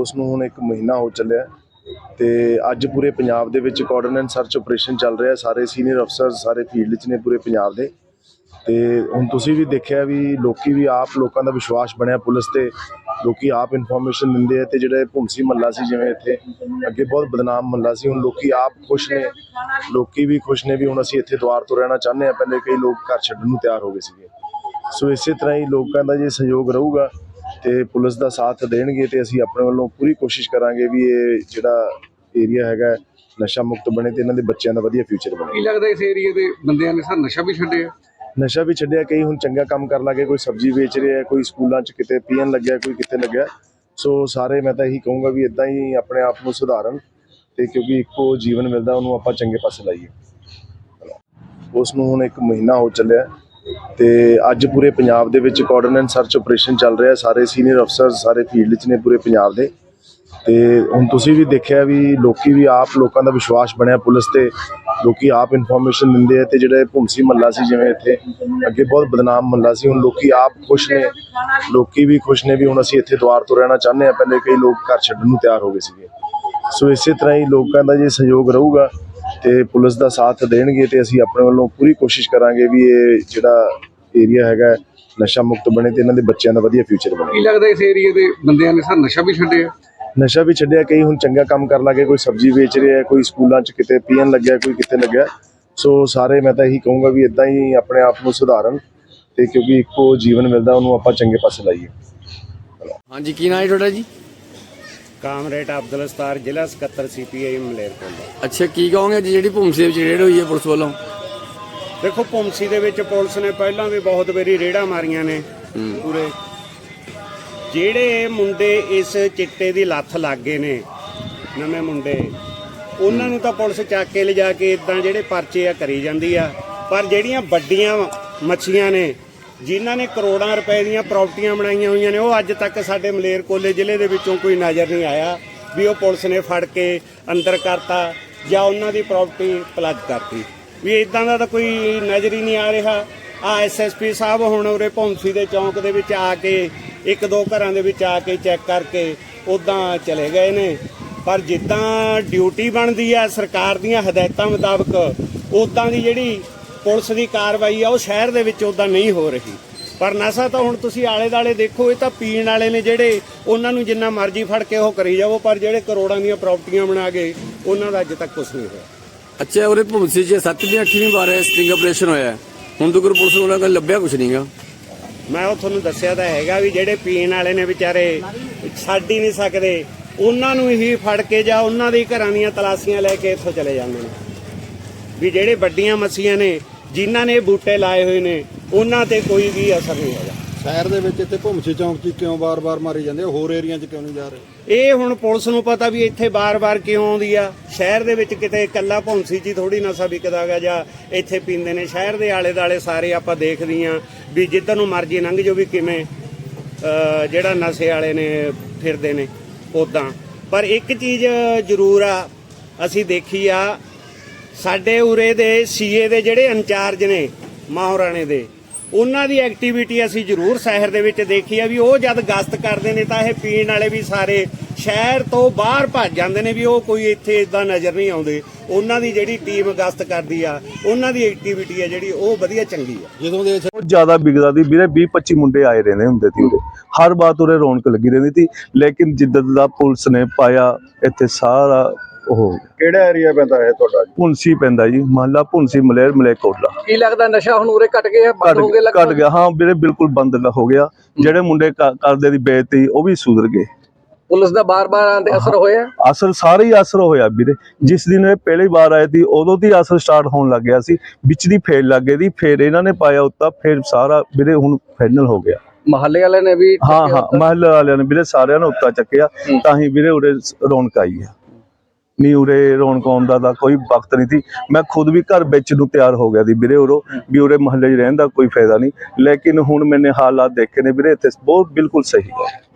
ਉਸ ਨੂੰ ਹੁਣ ਇੱਕ ਮਹੀਨਾ ਹੋ ਚੱਲਿਆ ਤੇ ਅੱਜ ਪੂਰੇ ਪੰਜਾਬ ਦੇ ਵਿੱਚ ਕੋਆਰਡੀਨੇਟ ਸਰਚ ਆਪਰੇਸ਼ਨ ਚੱਲ ਰਿਹਾ ਸਾਰੇ ਸੀਨੀਅਰ ਅਫਸਰ ਸਾਰੇ ਫੀਲਡ 'ਚ ਨੇ ਪੂਰੇ ਪੰਜਾਬ ਦੇ। ਤੇ ਹੁਣ ਤੁਸੀਂ ਵੀ ਦੇਖਿਆ ਵੀ ਲੋਕੀ ਵੀ ਆਪ ਲੋਕਾਂ ਦਾ ਵਿਸ਼ਵਾਸ ਬਣਿਆ ਪੁਲਿਸ ਤੇ। ਲੋਕੀ ਆਪ ਇਨਫੋਰਮੇਸ਼ਨ ਦਿੰਦੇ ਆ ਤੇ ਜਿਹੜੇ ਭੁੰਸੀ ਮੱਲਾ ਸੀ ਜਿਵੇਂ ਇੱਥੇ, ਅੱਗੇ ਬਹੁਤ ਬਦਨਾਮ ਮੱਲਾ ਸੀ, ਹੁਣ ਲੋਕੀ ਆਪ ਖੁਸ਼ ਨੇ। ਲੋਕੀ ਵੀ ਖੁਸ਼ ਨੇ ਵੀ ਹੁਣ ਅਸੀਂ ਇੱਥੇ ਦੁਆਰ ਤੋਂ ਰਹਿਣਾ ਚਾਹੁੰਦੇ ਆ ਪਹਿਲੇ ਕਈ ਲੋਕ ਘਰ ਛੱਡਣ ਨੂੰ ਤਿਆਰ ਹੋ ਗਏ ਸੀਗੇ। ਸੋ ਇਸੇ ਤਰ੍ਹਾਂ ਹੀ ਲੋਕਾਂ ਦਾ ਜੇ ਸਹਿਯੋਗ ਰਹੂਗਾ ਤੇ ਪੁਲਿਸ ਦਾ ਸਾਥ ਦੇਣਗੇ ਤੇ ਅਸੀਂ ਆਪਣੇ ਵੱਲੋਂ ਪੂਰੀ ਕੋਸ਼ਿਸ਼ ਕਰਾਂਗੇ ਵੀ ਇਹ ਜਿਹੜਾ ਏਰੀਆ ਹੈਗਾ ਨਸ਼ਾ ਮੁਕਤ ਬਣੇ ਤੇ ਇਹਨਾਂ ਦੇ ਬੱਚਿਆਂ ਦਾ ਵਧੀਆ ਫਿਊਚਰ ਬਣੇ। ਕੀ ਲੱਗਦਾ ਇਸ ਏਰੀਏ ਦੇ ਬੰਦਿਆਂ ਨੇ ਸਰ ਨਸ਼ਾ ਵੀ ਛੱਡਿਆ? ਨਸ਼ਾ ਵੀ ਛੱਡਿਆ ਕਈ ਹੁਣ ਚੰਗਾ ਕੰਮ ਕਰਨ ਲੱਗੇ ਕੋਈ ਸਬਜ਼ੀ ਵੇਚ ਰਿਹਾ ਕੋਈ ਸਕੂਲਾਂ 'ਚ ਕਿਤੇ ਪੀਣ ਲੱਗਿਆ ਕੋਈ ਕਿੱਥੇ ਲੱਗਿਆ। ਸੋ ਸਾਰੇ ਮੈਂ ਤਾਂ ਇਹੀ ਕਹੂੰਗਾ ਵੀ ਇਦਾਂ ਹੀ ਆਪਣੇ ਆਪ ਨੂੰ ਸੁਧਾਰਨ ਤੇ ਕਿਉਂਕਿ ਇੱਕੋ ਜੀਵਨ ਮਿਲਦਾ ਉਹਨੂੰ ਆਪਾਂ ਚੰਗੇ ਪਾਸੇ ਲਾਈਏ। ਉਸ ਨੂੰ ਹੁਣ ਇੱਕ ਮਹੀਨਾ ਹੋ ਚੱਲਿਆ। ਤੇ ਅੱਜ ਪੂਰੇ ਪੰਜਾਬ ਦੇ ਵਿੱਚ ਕੋਆਰਡੀਨੇਟ ਸਰਚ ਆਪਰੇਸ਼ਨ ਚੱਲ ਰਿਹਾ ਸਾਰੇ ਸੀਨੀਅਰ ਅਫਸਰ ਸਾਰੇ ਫੀਲਡ 'ਚ ਨੇ ਪੂਰੇ ਪੰਜਾਬ ਦੇ। ਤੇ ਹੁਣ ਤੁਸੀਂ ਵੀ ਦੇਖਿਆ ਵੀ ਲੋਕੀ ਵੀ ਆਪ ਲੋਕਾਂ ਦਾ ਵਿਸ਼ਵਾਸ ਬਣਿਆ ਪੁਲਿਸ ਤੇ। ਲੋਕੀ ਆਪ ਇਨਫੋਰਮੇਸ਼ਨ ਦਿੰਦੇ ਆ ਤੇ ਜਿਹੜੇ ਭੁੰਸੀ ਮੱਲਾ ਸੀ, ਜਿਵੇਂ ਇੱਥੇ ਅੱਗੇ ਬਹੁਤ ਬਦਨਾਮ ਮੱਲਾ ਸੀ, ਹੁਣ ਲੋਕੀ ਆਪ ਖੁਸ਼ ਨੇ। ਲੋਕੀ ਵੀ ਖੁਸ਼ ਨੇ ਵੀ ਹੁਣ ਅਸੀਂ ਇੱਥੇ ਦੁਆਰ ਤੋਂ ਰਹਿਣਾ ਚਾਹੁੰਦੇ ਆ ਪਹਿਲੇ ਕਈ ਲੋਕ ਘਰ ਛੱਡਣ ਨੂੰ ਤਿਆਰ ਹੋ ਗਏ ਸੀਗੇ। ਸੋ ਇਸੇ ਤਰ੍ਹਾਂ ਹੀ ਲੋਕਾਂ ਦਾ ਜੇ ਸਹਿਯੋਗ ਰਹੂਗਾ ਤੇ ਪੁਲਿਸ ਦਾ ਸਾਥ ਦੇਣਗੇ ਤੇ ਅਸੀਂ ਆਪਣੇ ਵੱਲੋਂ ਪੂਰੀ ਕੋਸ਼ਿਸ਼ ਕਰਾਂਗੇ ਵੀ ਇਹ ਜਿਹੜਾ ਏਰੀਆ ਹੈਗਾ ਨਸ਼ਾ ਮੁਕਤ ਬਣੇ ਤੇ ਇਹਨਾਂ ਦੇ ਬੱਚਿਆਂ ਦਾ ਵਧੀਆ ਫਿਊਚਰ ਬਣੇ। ਕੀ ਲੱਗਦਾ ਇਸ ਏਰੀਏ ਦੇ ਬੰਦਿਆਂ ਨੇ ਸਰ ਨਸ਼ਾ ਵੀ ਛੱਡਿਆ? ਨਸ਼ਾ ਵੀ ਛੱਡਿਆ ਕਈ ਹੁਣ ਚੰਗਾ ਕੰਮ ਕਰਨ ਲੱਗੇ ਕੋਈ ਸਬਜ਼ੀ ਵੇਚ ਰਿਹਾ ਕੋਈ ਸਕੂਲਾਂ 'ਚ ਕਿਤੇ ਪੀਣ ਲੱਗਿਆ ਕੋਈ ਕਿੱਥੇ ਲੱਗਿਆ। ਸੋ ਸਾਰੇ ਮੈਂ ਤਾਂ ਇਹੀ ਕਹੂੰਗਾ ਵੀ ਇਦਾਂ ਹੀ ਆਪਣੇ ਆਪ ਨੂੰ ਸੁਧਾਰਨ ਤੇ ਕਿਉਂਕਿ ਇੱਕੋ ਜੀਵਨ ਮਿਲਦਾ ਉਹਨੂੰ ਆਪਾਂ ਚੰਗੇ ਪਾਸੇ ਲਾਈਏ। ਹਾਂਜੀ ਕੀ ਨਾਂ ਹੈ ਤੁਹਾਡਾ ਜੀ? ਕਾਮਰੇਡ ਅਬਦੁਲ ਸਤਾਰ ਜ਼ਿਲ੍ਹਾ ਸਕੱਤਰ ਸੀਪੀਆਈ ਮਲੇਰਕੋਟਲਾ ਅੱਛਾ ਕੀ ਕਹੋਗੇ ਜੀ ਜਿਹੜੀ ਭੂਮਸੀ ਵਿੱਚ ਰੇਡ ਹੋਈ ਹੈ ਪੁਲਿਸ ਵੱਲੋਂ? ਦੇਖੋ ਪੁੰਸੀ ਦੇ ਵਿੱਚ ਪੁਲਿਸ ਨੇ ਪਹਿਲਾਂ ਵੀ ਬਹੁਤ ਵਾਰੀ ਰੇੜਾਂ ਮਾਰੀਆਂ ਨੇ ਪੂਰੇ। ਜਿਹੜੇ ਮੁੰਡੇ ਇਸ ਚਿੱਟੇ ਦੀ ਲੱਥ ਲੱਗ ਗਏ ਨੇ ਨਵੇਂ ਮੁੰਡੇ ਉਹਨਾਂ ਨੂੰ ਤਾਂ ਪੁਲਿਸ ਚੱਕ ਕੇ ਲਿਜਾ ਕੇ ਇਦਾਂ ਜਿਹੜੇ ਪਰਚੇ ਆ ਕਰੀ ਜਾਂਦੀ ਆ। ਪਰ ਜਿਹੜੀਆਂ ਵੱਡੀਆਂ ਮੱਛੀਆਂ ਨੇ ਜਿਨ੍ਹਾਂ ਨੇ ਕਰੋੜਾਂ ਰੁਪਏ ਦੀਆਂ ਪ੍ਰਾਪਰਟੀਆਂ ਬਣਾਈਆਂ ਹੋਈਆਂ ਨੇ, ਉਹ ਅੱਜ ਤੱਕ ਸਾਡੇ ਮਲੇਰਕੋਲੇ ਜ਼ਿਲ੍ਹੇ ਦੇ ਵਿੱਚੋਂ ਕੋਈ ਨਜ਼ਰ ਨਹੀਂ ਆਇਆ ਵੀ ਉਹ ਪੁਲਿਸ ਨੇ ਫੜ ਕੇ ਅੰਦਰ ਕਰਤਾ ਜਾਂ ਉਹਨਾਂ ਦੀ ਪ੍ਰਾਪਰਟੀ ਪਲੱਗ ਕਰਤੀ। ਵੀ ਇਦਾਂ ਦਾ ਤਾਂ ਕੋਈ ਨਜ਼ਰ ਹੀ ਨਹੀਂ ਆ ਰਿਹਾ। ਆ ਐਸਐਸਪੀ ਸਾਹਿਬ ਹੁਣ ਉਰੇ ਭੌਂਸੀ ਦੇ ਚੌਂਕ ਦੇ ਵਿੱਚ ਆ ਕੇ, ਇੱਕ ਦੋ ਘਰਾਂ ਦੇ ਵਿੱਚ ਆ ਕੇ ਚੈੱਕ ਕਰਕੇ ਉਦਾਂ ਚਲੇ ਗਏ ਨੇ। ਪਰ ਜਿੱਦਾਂ ਡਿਊਟੀ ਬਣਦੀ ਆ, ਸਰਕਾਰ ਦੀਆਂ ਹਦਾਇਤਾਂ ਮੁਤਾਬਕ ਉਦਾਂ ਦੀ ਜਿਹੜੀ ਪੁਲਿਸ ਦੀ ਕਾਰਵਾਈ ਆ ਉਹ ਸ਼ਹਿਰ ਦੇ ਵਿੱਚ ਉਦਾਂ ਨਹੀਂ ਹੋ ਰਹੀ। ਪਰ ਨਸ਼ਾ ਤਾਂ ਹੁਣ ਤੁਸੀਂ ਆਲੇ ਦਾਲੇ ਦੇਖੋ ਇਹ ਤਾਂ ਪੀਣ ਵਾਲੇ ਨੇ ਜਿਹੜੇ ਉਹਨਾਂ ਨੂੰ ਜਿੰਨਾ ਮਰਜ਼ੀ ਫੜ ਕੇ ਉਹ ਕਰੀ ਜਾਵੋ ਪਰ ਜਿਹੜੇ ਕਰੋੜਾਂ ਦੀਆਂ ਪ੍ਰਾਪਰਟੀਆਂ ਬਣਾ ਗਏ ਉਹਨਾਂ ਦਾ ਅੱਜ ਤੱਕ ਕੁਝ ਨਹੀਂ ਹੋਇਆ। ਅੱਛਾ ਉਹਦੇ ਭੂਮਸੀ 'ਚ ਸੱਤਵੀਂ ਅੱਠਵੀਂ ਵਾਰ ਸਟਿੰਗ ਆਪਰੇਸ਼ਨ ਹੋਇਆ। ਹੁਣ ਤੱਕ ਪੁਲਿਸ ਨੂੰ ਉਹਨਾਂ ਕੋਲ ਲੱਭਿਆ ਕੁਝ ਨਹੀਂਗਾ ਮੈਂ ਉਹ ਤੁਹਾਨੂੰ ਦੱਸਿਆ ਤਾਂ ਹੈਗਾ ਵੀ ਜਿਹੜੇ ਪੀਣ ਵਾਲੇ ਨੇ ਵਿਚਾਰੇ ਛੱਡ ਹੀ ਨਹੀਂ ਸਕਦੇ ਉਹਨਾਂ ਨੂੰ ਹੀ ਫੜ ਕੇ ਜਾਂ ਉਹਨਾਂ ਦੇ ਘਰਾਂ ਦੀਆਂ ਤਲਾਸ਼ੀਆਂ ਲੈ ਕੇ ਇੱਥੋਂ ਚਲੇ ਜਾਂਦੇ ਨੇ। ਵੀ ਜਿਹੜੇ ਵੱਡੀਆਂ ਮੱਛੀਆਂ ਨੇ ਜਿਨ੍ਹਾਂ ਨੇ ਬੂਟੇ ਲਾਏ ਹੋਏ ਨੇ ਉਹਨਾਂ ਤੇ ਕੋਈ ਵੀ ਅਸਰ ਨਹੀਂ ਹੈਗਾ। ਸ਼ਹਿਰ ਦੇ ਵਿੱਚ ਇੱਥੇ ਭੁੰਮਸੀ ਚੌਂਕ 'ਚ ਕਿਉਂ ਬਾਰ-ਬਾਰ ਮਾਰੀ ਜਾਂਦੇ ਆ? ਹੋਰ ਏਰੀਆ 'ਚ ਕਿਉਂ ਨਹੀਂ ਜਾ ਰਹੇ? ਇਹ ਹੁਣ ਪੁਲਿਸ ਨੂੰ ਪਤਾ ਵੀ ਇੱਥੇ ਬਾਰ-ਬਾਰ ਕਿਉਂ ਆਉਂਦੀ ਆ। ਸ਼ਹਿਰ ਦੇ ਵਿੱਚ ਕਿਤੇ ਇਕੱਲਾ ਭੌਂਸੀ ਹੀ ਥੋੜੀ ਨਸ਼ਾ ਵਿਕਦਾ ਗਾ ਜਾਂ ਇੱਥੇ ਪੀਂਦੇ ਨੇ। ਸ਼ਹਿਰ ਦੇ ਆਲੇ-ਦਾਲੇ ਸਾਰੇ ਆਪਾਂ ਦੇਖਦੇ ਆ ਵੀ ਜਿੱਧਰ ਨੂੰ ਮਰਜ਼ੀ ਲੰਘ ਜੋ ਵੀ ਕਿਵੇਂ ਜਿਹੜਾ ਨਸ਼ੇ ਵਾਲੇ ਨੇ ਫਿਰਦੇ ਨੇ ਉਦਾਂ ਪਰ ਇੱਕ ਚੀਜ਼ ਜ਼ਰੂਰ ਆ ਅਸੀਂ ਦੇਖੀ ਆ ਸਾਡੇ ਉਰੇ ਦੇ ਸੀਏ ਦੇ ਜਿਹੜੇ ਇੰਚਾਰਜ ਨੇ ਮਾਹੌਰਾਣੇ ਦੇ, ਉਹਨਾਂ ਦੀ ਐਕਟੀਵਿਟੀ ਅਸੀਂ ਜ਼ਰੂਰ ਸ਼ਹਿਰ ਦੇ ਵਿੱਚ ਦੇਖੀ ਆ ਵੀ ਉਹ ਜਦ ਗਸ਼ਤ ਕਰਦੇ ਨੇ ਤਾਂ ਇਹ ਪੀਣ ਵਾਲੇ ਵੀ ਸਾਰੇ ਸ਼ਹਿਰ ਤੋਂ ਬਾਹਰ ਭੱਜ ਜਾਂਦੇ ਨੇ ਵੀ ਉਹ ਕੋਈ ਇੱਥੇ ਇਦਾਂ ਨਜ਼ਰ ਨਹੀਂ ਆਉਂਦੇ। ਉਹਨਾਂ ਦੀ ਜਿਹੜੀ ਟੀਮ ਗਸ਼ਤ ਕਰਦੀ ਆ, ਉਹਨਾਂ ਦੀ ਐਕਟੀਵਿਟੀ ਆ ਜਿਹੜੀ ਉਹ ਵਧੀਆ ਚੰਗੀ ਆ। ਜਦੋਂ ਦੇ ਬਹੁਤ ਜ਼ਿਆਦਾ ਵਿਕਦਾ ਸੀ, ਵੀਰੇ 20 25 ਮੁੰਡੇ ਆਏ ਰਹਿੰਦੇ ਹੁੰਦੇ ਸੀ ਉਰੇ। ਹਰ ਬਾਤ ਉਰੇ ਰੌਣਕ ਲੱਗੀ ਰਹਿੰਦੀ ਸੀ, ਲੇਕਿਨ ਜਿੱਦਾਂ ਦਾ ਪੁਲਿਸ ਨੇ ਪਾਇਆ, ਇੱਥੇ ਸਾਰਾ ਉਹ ਕਿਹੜਾ ਏਰੀਆ ਪੈਂਦਾ ਹੈ ਤੁਹਾਡਾ ਪੁੰਸੀ ਪੈਂਦਾ ਜੀ ਮਹੱਲਾ ਪੁੰਸੀ ਮਲੇਰ ਮਲੇਕੋਟਲਾ। ਕੀ ਲੱਗਦਾ ਨਸ਼ਾ ਹੁਣ ਉਰੇ ਘਟ ਗਿਆ ਬੰਦ ਹੋ ਗਿਆ ਘਟ ਗਿਆ। ਹਾਂ ਵੀਰੇ ਬਿਲਕੁਲ ਬੰਦ ਲ- ਹੋ ਗਿਆ। ਜਿਹੜੇ ਮੁੰਡੇ ਕਰਦੇ ਦੀ ਬੇਇੱਜ਼ਤੀ ਉਹ ਵੀ ਸੁਧਰ ਗਏ। ਪੁਲਿਸ ਦਾ ਬਾਰ-ਬਾਰ ਆਂਦੇ ਅਸਰ ਹੋਇਆ? ਅਸਰ ਸਾਰੇ ਹੀ ਅਸਰ ਹੋਇਆ ਵੀਰੇ। ਜਿਸ ਦਿਨ ਇਹ ਪਹਿਲੀ ਵਾਰ ਆਏ ਸੀ ਉਦੋਂ ਦੀ ਅਸਰ ਸਟਾਰਟ ਹੋਣ ਲੱਗ ਗਿਆ ਸੀ। ਵਿੱਚ ਦੀ ਫੇਰ ਲੱਗ ਗਈ ਦੀ ਫੇਰ ਇਹਨਾਂ ਨੇ ਪਾਇਆ ਉੱਤਾ ਫੇਰ ਸਾਰਾ ਵੀਰੇ ਹੁਣ ਫਾਈਨਲ ਹੋ ਗਿਆ। ਮਹੱਲੇ ਵਾਲੇ ਨੇ ਵੀ ਹਾਂ ਹਾਂ ਮਹੱਲੇ ਵਾਲਿਆਂ ਨੇ ਵੀਰੇ ਸਾਰਿਆਂ ਨੇ ਉੱਤਾ ਚੱਕਿਆ। ਤਾਂ ਹੀ ਵੀਰੇ ਉਰੇ ਰੌਣਕ ਆਈ ਹੈ। ਨਹੀਂ ਉਰੇ ਰੌਣਕ ਆਉਣ ਦਾ ਤਾਂ ਕੋਈ ਵਕਤ ਨਹੀਂ ਸੀ। ਮੈਂ ਖੁਦ ਵੀ ਘਰ ਵਿੱਚ ਨੂੰ ਤਿਆਰ ਹੋ ਗਿਆ ਸੀ ਵੀਰੇ ਉਰੋਂ, ਵੀ ਉਰੇ ਮਹੱਲੇ 'ਚ ਰਹਿਣ ਦਾ ਕੋਈ ਫਾਇਦਾ ਨਹੀਂ। ਲੇਕਿਨ ਹੁਣ ਮੈਨੇ ਹਾਲਾਤ ਦੇਖੇ ਨੇ ਵੀਰੇ, ਇੱਥੇ ਬਹੁਤ ਬਿਲਕੁਲ ਸਹੀ ਹੈ।